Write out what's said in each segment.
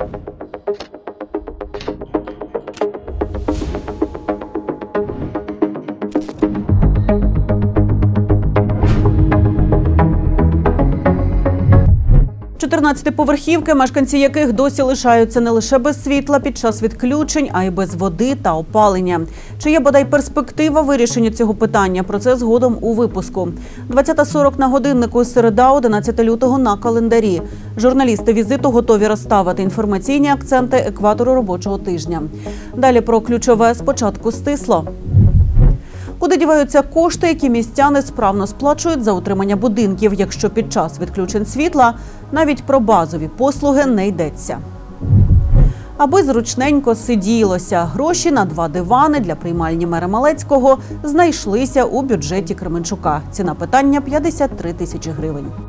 you Чотирнадцятиповерхівки, мешканці яких досі лишаються не лише без світла під час відключень, а й без води та опалення. Чи є бодай перспектива вирішення цього питання? Про це згодом у випуску. 20.40 на годиннику середа, 11 лютого на календарі. Журналісти візиту готові розставити інформаційні акценти екватору робочого тижня. Далі про ключове спочатку стисло. Куди діваються кошти, які містяни справно сплачують за утримання будинків, якщо під час відключень світла навіть про базові послуги не йдеться. Аби зручненько сиділося, гроші на два дивани для приймальні мера Малецького знайшлися у бюджеті Кременчука. Ціна питання 53 тисячі гривень.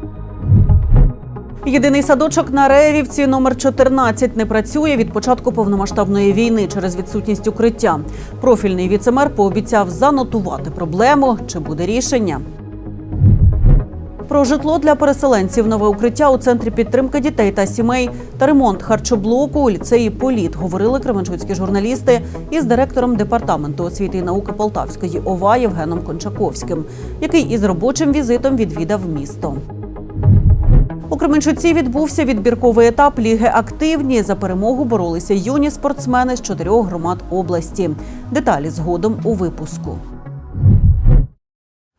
Єдиний садочок на Реєвівці номер 14 не працює від початку повномасштабної війни через відсутність укриття. Профільний віцемер пообіцяв занотувати проблему. Чи буде рішення? Про житло для переселенців нове укриття у центрі підтримки дітей та сімей та ремонт харчоблоку у ліцеї Політ говорили кременчуцькі журналісти із директором департаменту освіти і науки Полтавської ОВА Євгеном Кончаковським, який із робочим візитом відвідав місто. У Кременчуці відбувся відбірковий етап Ліги Активні. За перемогу боролися юні спортсмени з чотирьох громад області. Деталі згодом у випуску.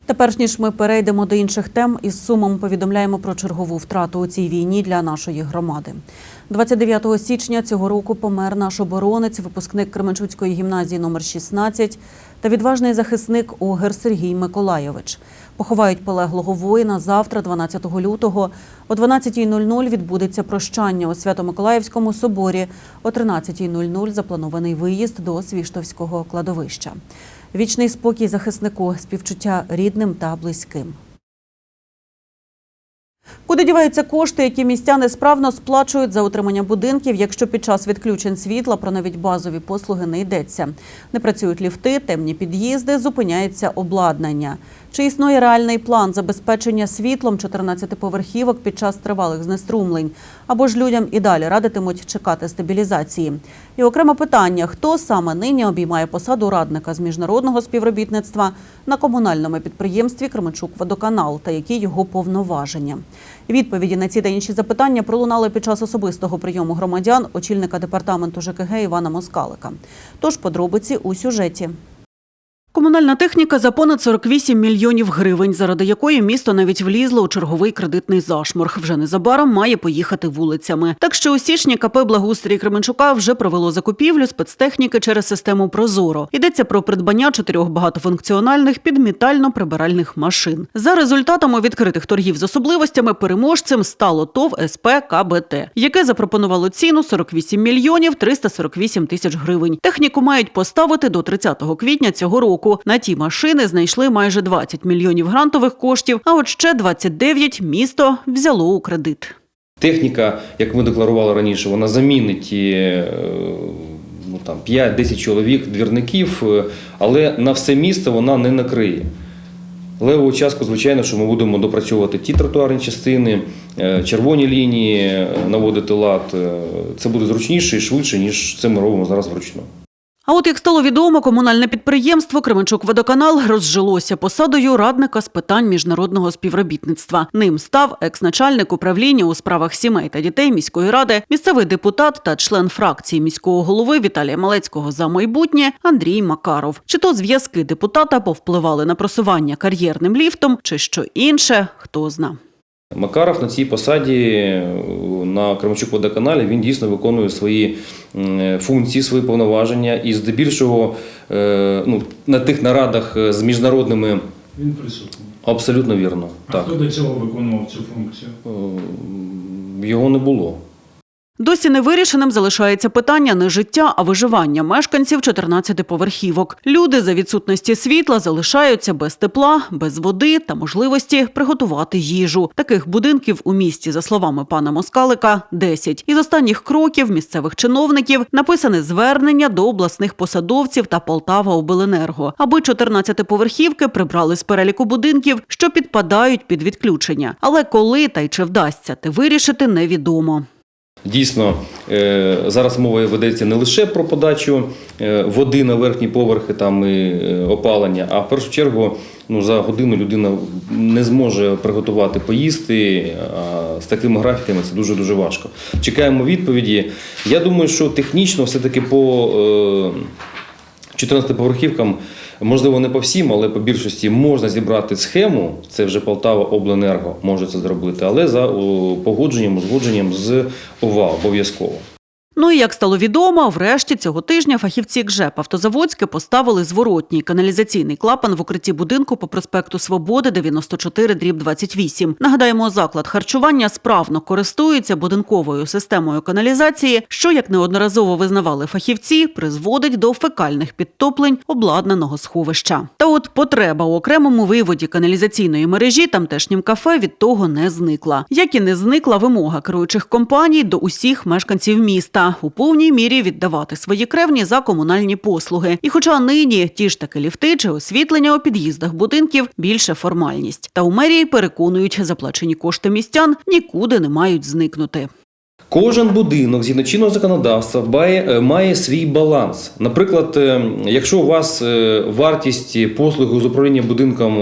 Тепер ніж ми перейдемо до інших тем, із сумом повідомляємо про чергову втрату у цій війні для нашої громади. 29 січня цього року помер наш оборонець, випускник Кременчуцької гімназії номер 16 та відважний захисник Огер Сергій Миколайович. Поховають полеглого воїна завтра, 12 лютого. О 12.00 відбудеться прощання у Свято-Миколаївському соборі. О 13.00 запланований виїзд до Свіштовського кладовища. Вічний спокій захиснику, співчуття рідним та близьким. Куди діваються кошти, які містяни справно сплачують за утримання будинків, якщо під час відключень світла про навіть базові послуги не йдеться? Не працюють ліфти, темні під'їзди, зупиняється обладнання. Чи існує реальний план забезпечення світлом 14-поверхівок під час тривалих знеструмлень? Або ж людям і далі радитимуть чекати стабілізації? І окреме питання: хто саме нині обіймає посаду радника з міжнародного співробітництва на комунальному підприємстві Кременчук Водоканал та які його повноваження? Відповіді на ці та інші запитання пролунали під час особистого прийому громадян очільника департаменту ЖКГ Івана Москалика. Тож подробиці у сюжеті. Комунальна техніка за понад 48 мільйонів гривень, заради якої місто навіть влізло у черговий кредитний зашморг. Вже незабаром має поїхати вулицями. Так що у січні КП «Благоустрій Кременчука вже провело закупівлю спецтехніки через систему Прозоро. Йдеться про придбання чотирьох багатофункціональних підмітально-прибиральних машин. За результатами відкритих торгів з особливостями переможцем стало ТОВ СП КБТ, яке запропонувало ціну 48 мільйонів 348 тисяч гривень. Техніку мають поставити до 30 квітня цього року. На ті машини знайшли майже 20 мільйонів грантових коштів, а от ще 29 місто взяло у кредит. Техніка, як ми декларували раніше, вона замінить е, ну, там, 5-10 чоловік, двірників, е, але на все місто вона не накриє. Леву частку, звичайно, що ми будемо допрацьовувати ті тротуарні частини, е, червоні лінії, наводити лад. Це буде зручніше і швидше, ніж це ми робимо зараз вручну. А от як стало відомо, комунальне підприємство Кременчук Водоканал розжилося посадою радника з питань міжнародного співробітництва. Ним став екс-начальник управління у справах сімей та дітей міської ради, місцевий депутат та член фракції міського голови Віталія Малецького за майбутнє Андрій Макаров. Чи то зв'язки депутата повпливали на просування кар'єрним ліфтом, чи що інше, хто зна. Макаров на цій посаді е, на Кременчук водоканалі він дійсно виконує свої функції, свої повноваження і здебільшого е, ну, на тих нарадах е, з міжнародними Він присутній. абсолютно вірно. А Так. хто до цього виконував цю функцію? Е, Його не було. Досі невирішеним залишається питання не життя, а виживання мешканців 14 поверхівок. Люди за відсутності світла залишаються без тепла, без води та можливості приготувати їжу. Таких будинків у місті, за словами пана Москалика, 10. Із останніх кроків місцевих чиновників написане звернення до обласних посадовців та Полтава Обленерго, аби 14-поверхівки прибрали з переліку будинків, що підпадають під відключення. Але коли та й чи вдасться те вирішити, невідомо. Дійсно, е, зараз мова ведеться не лише про подачу е, води на верхні поверхи там і е, опалення, а в першу чергу ну, за годину людина не зможе приготувати поїсти. А з такими графіками це дуже дуже важко. Чекаємо відповіді. Я думаю, що технічно все-таки по е, 14-поверхівкам, можливо, не по всім, але по більшості можна зібрати схему. Це вже Полтава Обленерго може це зробити, але за погодженням, узгодженням з ОВА обов'язково. Ну і як стало відомо, врешті цього тижня фахівці КЖЕП Автозаводське поставили зворотній каналізаційний клапан в укритті будинку по проспекту Свободи 94 дріб 28. Нагадаємо, заклад харчування справно користується будинковою системою каналізації, що, як неодноразово визнавали фахівці, призводить до фекальних підтоплень обладнаного сховища. Та от потреба у окремому виводі каналізаційної мережі тамтешнім кафе від того не зникла. Як і не зникла вимога керуючих компаній до усіх мешканців міста у повній мірі віддавати свої кревні за комунальні послуги. І хоча нині ті ж таки ліфти чи освітлення у під'їздах будинків більше формальність. Та у мерії переконують, заплачені кошти містян нікуди не мають зникнути. Кожен будинок згідно чинного законодавства має, е, має свій баланс. Наприклад, е, якщо у вас е, вартість послуги з управління будинком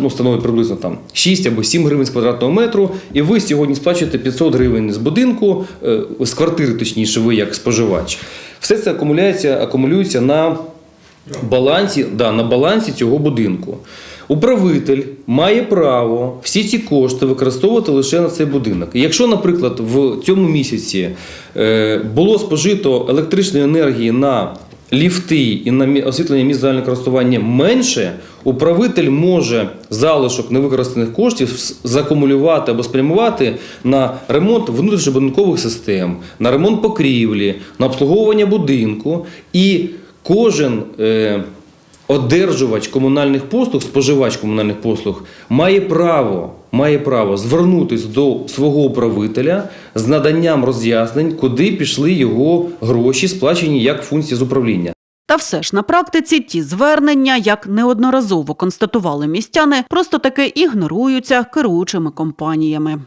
ну, становить приблизно там 6 або 7 гривень з квадратного метру, і ви сьогодні сплачуєте 500 гривень з будинку, з квартири, точніше, ви як споживач, все це акумулюється, акумулюється на балансі, да, на балансі цього будинку. Управитель має право всі ці кошти використовувати лише на цей будинок. Якщо, наприклад, в цьому місяці е, було спожито електричної енергії на ліфти і на освітлення місць загального користування менше, управитель може залишок невикористаних коштів закумулювати або спрямувати на ремонт внутрішньобудинкових систем, на ремонт покрівлі, на обслуговування будинку і кожен. Одержувач комунальних послуг, споживач комунальних послуг має право, має право звернутися до свого управителя з наданням роз'яснень, куди пішли його гроші, сплачені як функції з управління. Та все ж на практиці ті звернення, як неодноразово констатували містяни, просто таки ігноруються керуючими компаніями.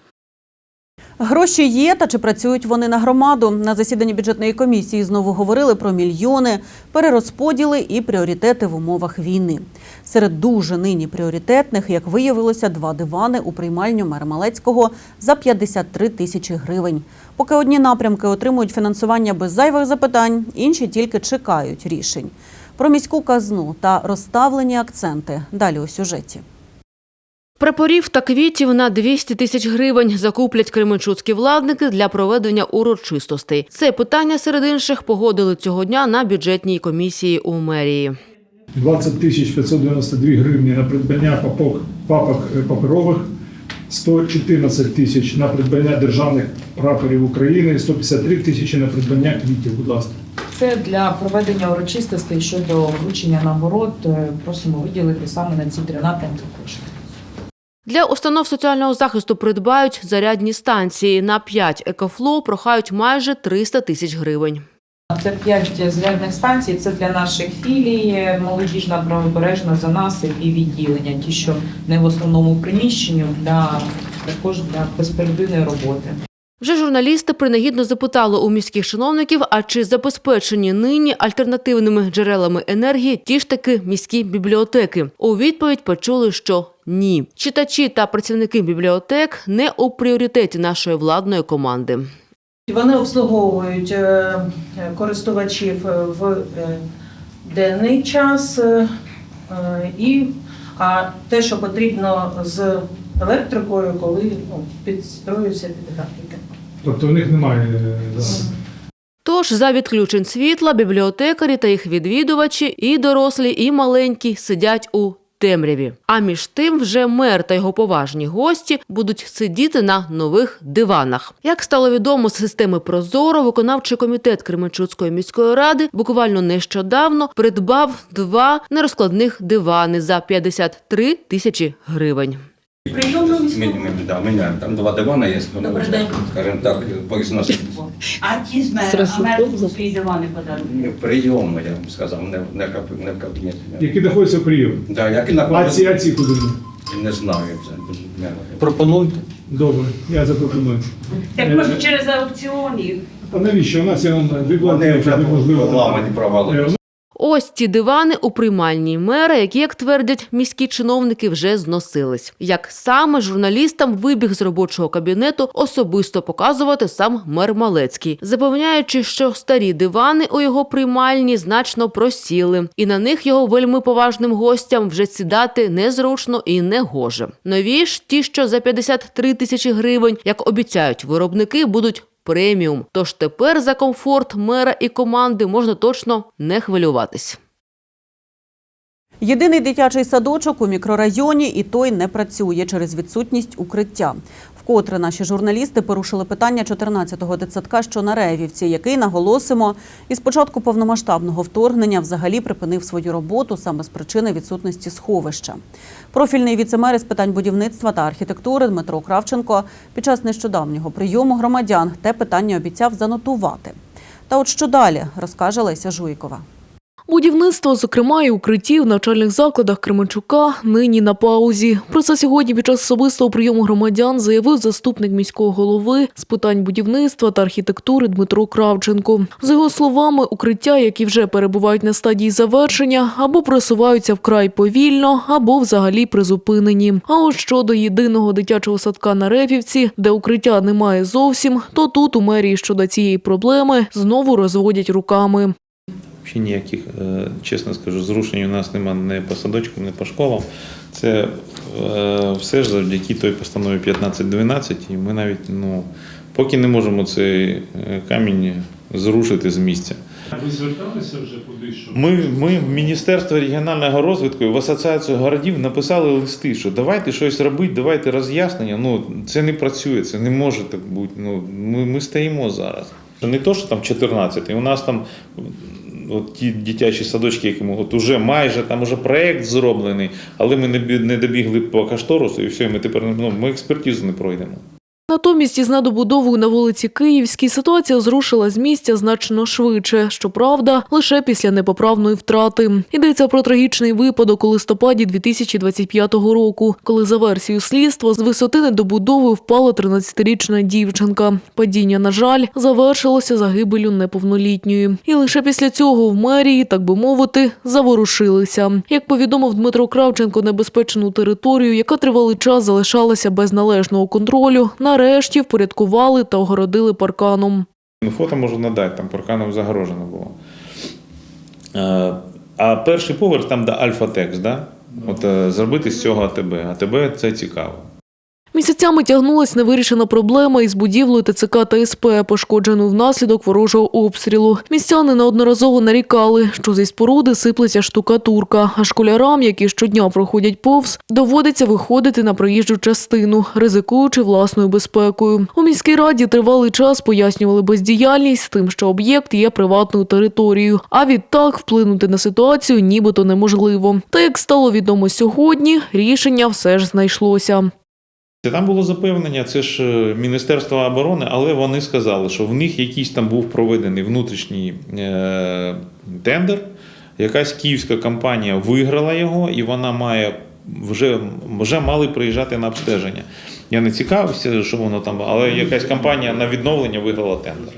Гроші є, та чи працюють вони на громаду? На засіданні бюджетної комісії знову говорили про мільйони, перерозподіли і пріоритети в умовах війни. Серед дуже нині пріоритетних, як виявилося, два дивани у приймальню мера Малецького за 53 тисячі гривень. Поки одні напрямки отримують фінансування без зайвих запитань, інші тільки чекають рішень. Про міську казну та розставлені акценти далі у сюжеті. Прапорів та квітів на 200 тисяч гривень закуплять кременчуцькі владники для проведення урочистостей. Це питання серед інших погодили цього дня на бюджетній комісії у мерії. 20 тисяч 592 гривні на придбання папок, папок е, паперових, 114 тисяч на придбання державних прапорів України, 153 тисячі на придбання квітів, будь ласка. Це для проведення урочистостей щодо вручення нагород. Е, Просимо виділити саме на ці три напрямки кошти. Для установ соціального захисту придбають зарядні станції. На 5 екофлоу прохають майже 300 тисяч гривень. Це п'ять зарядних станцій. Це для наших філій, молодіжна правобережна за нас і відділення. Ті, що не в основному приміщенні, для також для безперебійної роботи. Вже журналісти принагідно запитали у міських чиновників, а чи забезпечені нині альтернативними джерелами енергії ті ж таки міські бібліотеки. У відповідь почули, що ні. Читачі та працівники бібліотек не у пріоритеті нашої владної команди. Вони обслуговують е, користувачів е, в е, денний час е, е, і а те, що потрібно з електрикою, коли ну, підстроюються під графіки. Тобто в них немає е. Тож за відключень світла бібліотекарі та їх відвідувачі, і дорослі, і маленькі сидять у темряві. А між тим вже мер та його поважні гості будуть сидіти на нових диванах. Як стало відомо з системи Прозоро, виконавчий комітет Кременчуцької міської ради буквально нещодавно придбав два нерозкладних дивани за 53 тисячі гривень. Ми, ми, да, ми не, там два дивани є, ну, Добрий день. скажімо так, поізносить. А ті з мером, а мер свої дивани подарунок. Прийому, я вам сказав, не, не, каб- не в кабінеті. Які знаходяться в прийом. Да, як і А ці, а ці куди? не знаю це. Не, Пропонуйте. Добре, я запропоную. Так може через аукціони. А навіщо? У нас є он, Вони бібліотека, вже неможливо. ламані провали. Е, Ось ці дивани у приймальній мера, які, як твердять міські чиновники, вже зносились. Як саме журналістам вибіг з робочого кабінету особисто показувати сам мер Малецький, запевняючи, що старі дивани у його приймальні значно просіли, і на них його вельми поважним гостям вже сідати незручно і не гоже. Нові ж ті, що за 53 тисячі гривень, як обіцяють виробники, будуть преміум. Тож тепер за комфорт мера і команди можна точно не хвилюватись. Єдиний дитячий садочок у мікрорайоні, і той не працює через відсутність укриття. Вкотре наші журналісти порушили питання 14-го дитсадка, що на Ревівці, який наголосимо, із початку повномасштабного вторгнення взагалі припинив свою роботу саме з причини відсутності сховища. Профільний віцемер із питань будівництва та архітектури Дмитро Кравченко під час нещодавнього прийому громадян те питання обіцяв занотувати. Та от що далі, розкаже Леся Жуйкова. Будівництво, зокрема, і укриттів в навчальних закладах Кременчука нині на паузі. Про це сьогодні під час особистого прийому громадян заявив заступник міського голови з питань будівництва та архітектури Дмитро Кравченко. За його словами, укриття, які вже перебувають на стадії завершення, або просуваються вкрай повільно, або взагалі призупинені. А от щодо єдиного дитячого садка на Рефівці, де укриття немає зовсім, то тут у мерії щодо цієї проблеми знову розводять руками. Взагалі ніяких, е, чесно скажу, зрушень у нас немає не по садочкам, не по школам. Це е, все ж завдяки той постанові 1512, і ми навіть ну, поки не можемо цей е, камінь зрушити з місця. Ви зверталися вже кудись? щоб- Ми, ми в Міністерство регіонального розвитку і в Асоціацію городів написали листи, що давайте щось робити, давайте роз'яснення. Ну, це не працює, це не може так бути. Ну, ми, ми стоїмо зараз. Не то, що там 14, у нас там от ті дитячі садочки, які можуть, уже майже там уже проєкт зроблений, але ми не добігли по кашторусу, і все, ми тепер ну, ми експертизу не пройдемо. Натомість із надобудовою на вулиці Київській ситуація зрушила з місця значно швидше. Щоправда, лише після непоправної втрати. Йдеться про трагічний випадок у листопаді 2025 року, коли за версією слідства з висоти недобудови впала 13-річна дівчинка. Падіння, на жаль, завершилося загибелю неповнолітньої. І лише після цього в мерії, так би мовити, заворушилися. Як повідомив Дмитро Кравченко, небезпечну територію, яка тривалий час залишалася без належного контролю, нарешті впорядкували та огородили парканом. Ну, Фото можу надати, там парканом загорожено було. Е, А перший поверх там де альфа-текст, да? От е, зробити з цього АТБ. АТБ це цікаво. Місяцями тягнулась невирішена проблема із будівлею ТЦК та СП, пошкодженою внаслідок ворожого обстрілу. Містяни неодноразово нарікали, що зі споруди сиплеться штукатурка, а школярам, які щодня проходять повз, доводиться виходити на проїжджу частину, ризикуючи власною безпекою. У міській раді тривалий час пояснювали бездіяльність тим, що об'єкт є приватною територією, а відтак вплинути на ситуацію нібито неможливо. Та як стало відомо сьогодні, рішення все ж знайшлося. Це Там було запевнення, це ж е, Міністерство оборони, але вони сказали, що в них якийсь там був проведений внутрішній е, тендер. Якась київська компанія виграла його, і вона має вже, вже мали приїжджати на обстеження. Я не цікавився, що воно там, але якась компанія на відновлення виграла тендер.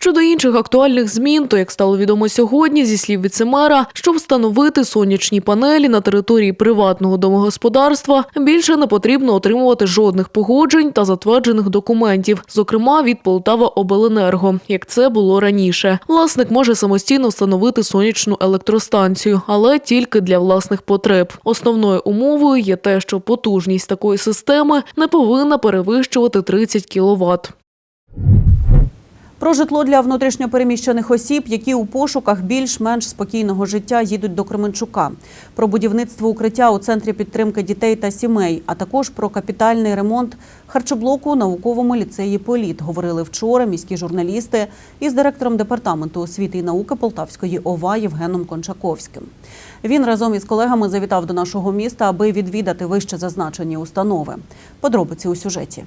Щодо інших актуальних змін, то як стало відомо сьогодні, зі слів віцемера, щоб встановити сонячні панелі на території приватного домогосподарства, більше не потрібно отримувати жодних погоджень та затверджених документів, зокрема від Полтава Обленерго, як це було раніше. Власник може самостійно встановити сонячну електростанцію, але тільки для власних потреб. Основною умовою є те, що потужність такої системи не повинна перевищувати 30 кВт. Про житло для внутрішньопереміщених осіб, які у пошуках більш-менш спокійного життя їдуть до Кременчука, про будівництво укриття у центрі підтримки дітей та сімей, а також про капітальний ремонт харчоблоку у науковому ліцеї Політ говорили вчора міські журналісти із директором департаменту освіти і науки Полтавської ОВА Євгеном Кончаковським. Він разом із колегами завітав до нашого міста, аби відвідати вище зазначені установи. Подробиці у сюжеті.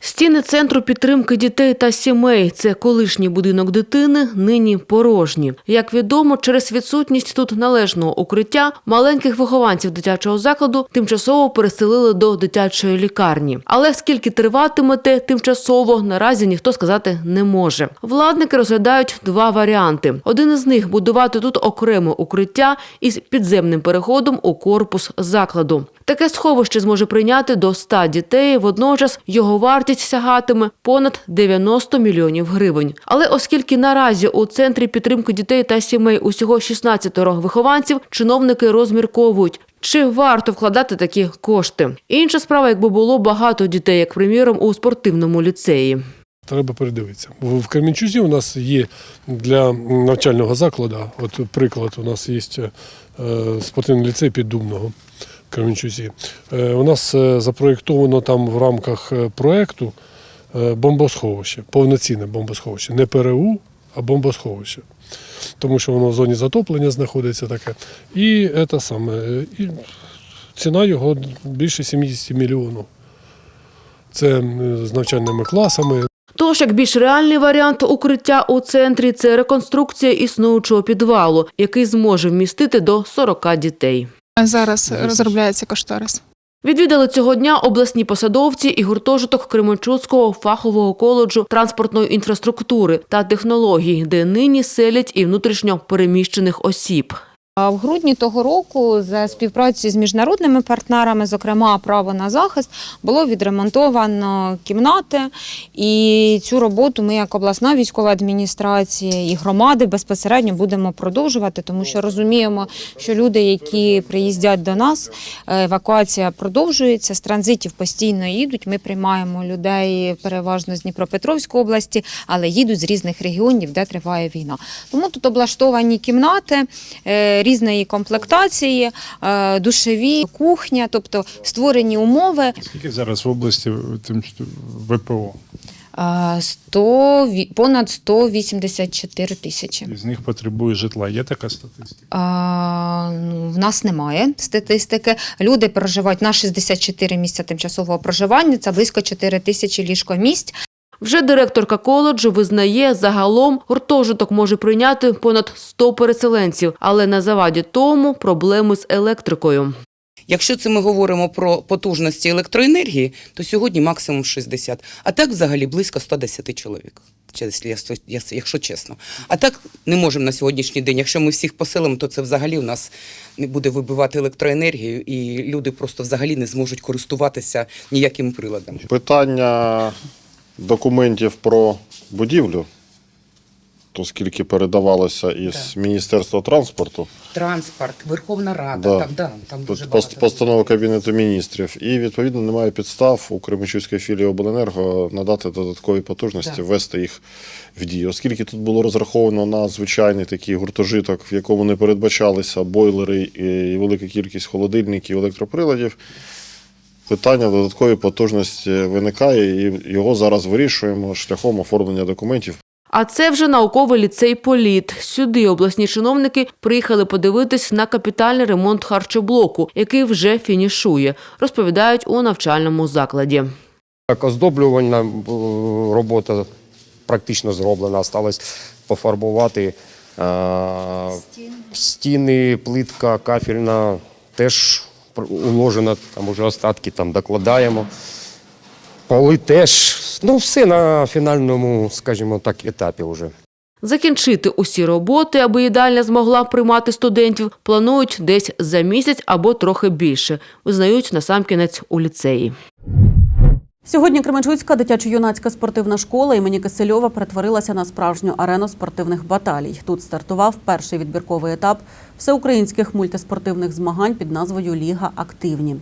Стіни центру підтримки дітей та сімей це колишній будинок дитини, нині порожні. Як відомо, через відсутність тут належного укриття маленьких вихованців дитячого закладу тимчасово переселили до дитячої лікарні. Але скільки триватиме те тимчасово, наразі ніхто сказати не може. Владники розглядають два варіанти. Один із них будувати тут окреме укриття із підземним переходом у корпус закладу. Таке сховище зможе прийняти до 100 дітей. Водночас його вартість сягатиме понад 90 мільйонів гривень. Але оскільки наразі у центрі підтримки дітей та сімей усього 16 вихованців, чиновники розмірковують. Чи варто вкладати такі кошти? Інша справа, якби було багато дітей, як приміром у спортивному ліцеї. Треба передивитися. В Кременчузі у нас є для навчального закладу, от приклад, у нас є е, спортивний ліцей Піддубного в Кременчузі. Е, У нас е, запроєктовано там в рамках е, проєкту бомбосховище, повноцінне бомбосховище. Не ПРУ, а бомбосховище. Тому що воно в зоні затоплення знаходиться таке. І, це саме, і ціна його більше 70 мільйонів. Це з навчальними класами, Тож, як більш реальний варіант укриття у центрі, це реконструкція існуючого підвалу, який зможе вмістити до 40 дітей. Зараз розробляється кошторис. Відвідали цього дня обласні посадовці і гуртожиток Кременчуцького фахового коледжу транспортної інфраструктури та технологій, де нині селять і внутрішньо переміщених осіб. В грудні того року за співпраці з міжнародними партнерами, зокрема право на захист, було відремонтовано кімнати. І цю роботу ми, як обласна військова адміністрація і громади, безпосередньо будемо продовжувати, тому що розуміємо, що люди, які приїздять до нас, е, евакуація продовжується, з транзитів постійно їдуть. Ми приймаємо людей переважно з Дніпропетровської області, але їдуть з різних регіонів, де триває війна. Тому тут облаштовані кімнати е, різної комплектації, е, душові, кухня, тобто створені умови. Скільки зараз в області тим ВПО? Е, 100, ві- понад 184 тисячі. З них потребує житла. Є така статистика? А, ну, в нас немає статистики. Люди проживають на 64 місця тимчасового проживання. Це близько 4 тисячі ліжкомісць. Вже директорка коледжу визнає, загалом гуртожиток може прийняти понад 100 переселенців, але на заваді тому проблеми з електрикою. Якщо це ми говоримо про потужності електроенергії, то сьогодні максимум 60. А так взагалі близько 110 чоловік. Якщо, чесно. А так не можемо на сьогоднішній день. Якщо ми всіх поселимо, то це взагалі у нас не буде вибивати електроенергію, і люди просто взагалі не зможуть користуватися ніяким приладом. Питання документів про будівлю, оскільки передавалося із Міністерства транспорту, Транспорт, Верховна Рада, Да. там, да, там дуже тут багато. пост- постанова Кабінету міністрів, і відповідно немає підстав у Кременчуцькій філії Обленерго надати додаткові потужності, Да. ввести їх в дію. Оскільки тут було розраховано на звичайний такий гуртожиток, в якому не передбачалися бойлери і велика кількість холодильників, електроприладів. Питання додаткової потужності виникає, і його зараз вирішуємо шляхом оформлення документів А це вже науковий ліцей Політ. Сюди обласні чиновники приїхали подивитись на капітальний ремонт харчоблоку, який вже фінішує, розповідають у навчальному закладі. Так, оздоблювальна е, робота практично зроблена. Осталось пофарбувати е, стіни, плитка кафельна теж уложена, там уже остатки там докладаємо. Поли теж, ну все на фінальному, скажімо так, етапі вже. Закінчити усі роботи, аби їдальня змогла приймати студентів, планують десь за місяць або трохи більше, визнають насамкінець у ліцеї. Сьогодні Кременчуцька дитячо-юнацька спортивна школа імені Кисельова перетворилася на справжню арену спортивних баталій. Тут стартував перший відбірковий етап всеукраїнських мультиспортивних змагань під назвою Ліга Активні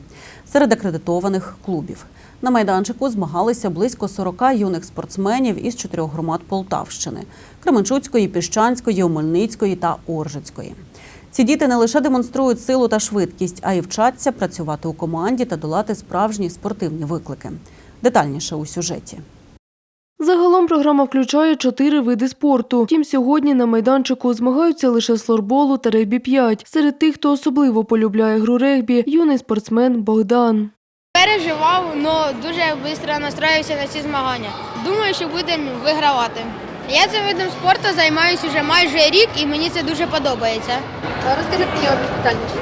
серед акредитованих клубів. На майданчику змагалися близько 40 юних спортсменів із чотирьох громад Полтавщини: Кременчуцької, Піщанської, Омельницької та Оржицької. Ці діти не лише демонструють силу та швидкість, а й вчаться працювати у команді та долати справжні спортивні виклики. Детальніше у сюжеті. Загалом програма включає чотири види спорту. Втім, сьогодні на майданчику змагаються лише з флорболу та регбі 5. Серед тих, хто особливо полюбляє гру регбі, юний спортсмен Богдан. переживав, але дуже швидко настроївся на ці змагання. Думаю, що будемо вигравати. Я цим видом спорту займаюся вже майже рік і мені це дуже подобається. Розкажи про нього детальніше.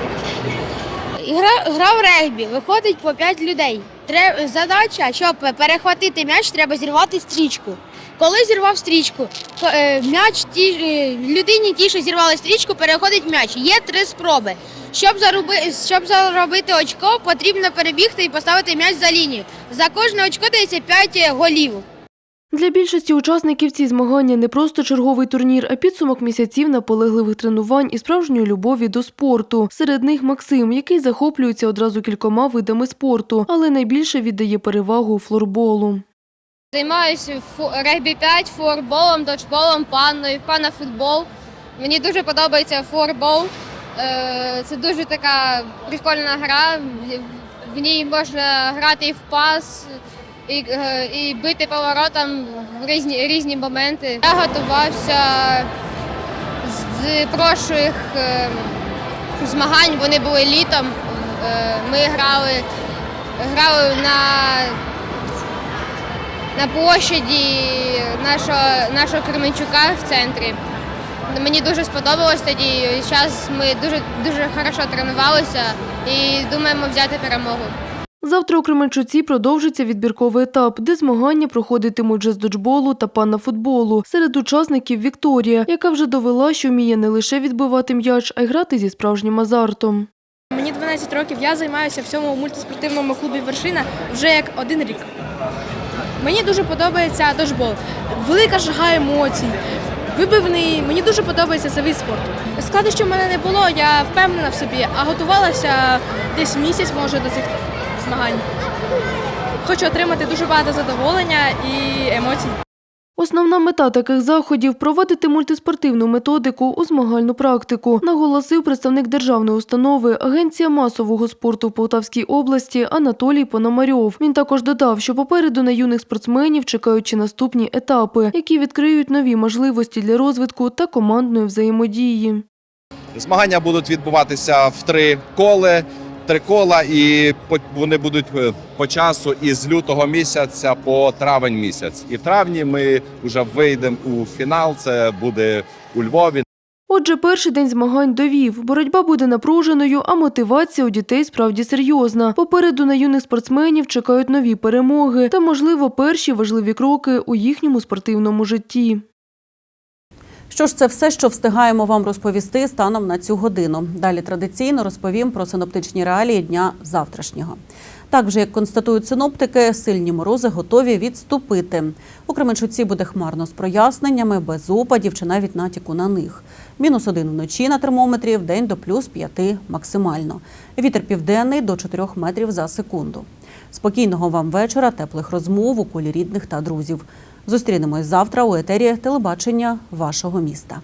Гра, гра регбі, виходить по 5 людей. Тре- задача, щоб перехватити м'яч, треба зірвати стрічку. Коли зірвав стрічку, е, м'яч ті, е, людині ті, що зірвали стрічку, переходить м'яч. Є три спроби. Щоб, зароби, щоб заробити очко, потрібно перебігти і поставити м'яч за лінію. За кожне очко дається 5 голів. Для більшості учасників ці змагання не просто черговий турнір, а підсумок місяців наполегливих тренувань і справжньої любові до спорту. Серед них Максим, який захоплюється одразу кількома видами спорту, але найбільше віддає перевагу флорболу. Займаюся регбі 5, флорболом, доджболом, панною, панафутбол. Мені дуже подобається флорбол. Е, Це дуже така прикольна гра. В ній можна грати і в пас, і, е, і бити поворотом в різні, різні моменти. Я готувався з прошлих е, змагань, вони були літом. Е, Ми грали, грали на на площаді нашого, нашого Кременчука в центрі. Мені дуже сподобалось тоді. Зараз ми дуже дуже хорошо тренувалися і думаємо взяти перемогу. Завтра у Кременчуці продовжиться відбірковий етап, де змагання проходитимуть вже з доджболу та панна-футболу. Серед учасників Вікторія, яка вже довела, що вміє не лише відбивати м'яч, а й грати зі справжнім азартом. Мені 12 років, я займаюся в цьому мультиспортивному клубі Вершина вже як один рік. Мені дуже подобається дошбол. Велика жага емоцій, вибивний. Мені дуже подобається цей вид спорту. Складнощів в мене не було, я впевнена в собі, а готувалася десь місяць, може, до цих змагань. Хочу отримати дуже багато задоволення і емоцій. Основна мета таких заходів проводити мультиспортивну методику у змагальну практику, наголосив представник державної установи Агенція масового спорту в Полтавській області Анатолій Пономарьов. Він також додав, що попереду на юних спортсменів чекаючи наступні етапи, які відкриють нові можливості для розвитку та командної взаємодії. Змагання будуть відбуватися в три коли. Три кола, і вони будуть е, по часу із лютого місяця по травень місяць. І в травні ми вже вийдемо у фінал. Це буде у Львові. Отже, перший день змагань довів. Боротьба буде напруженою, а мотивація у дітей справді серйозна. Попереду на юних спортсменів чекають нові перемоги та, можливо, перші важливі кроки у їхньому спортивному житті. Що ж, це все, що встигаємо вам розповісти станом на цю годину. Далі традиційно розповім про синоптичні реалії дня завтрашнього. Так вже як констатують синоптики, сильні морози готові відступити. У Кременчуці буде хмарно з проясненнями, без опадів чи навіть натяку на них. Мінус один вночі на термометрі, в день до плюс п'яти максимально. Вітер південний до 4 метрів за секунду. Спокійного вам вечора, теплих розмов у колі рідних та друзів. Зустрінемось завтра у етері телебачення вашого міста.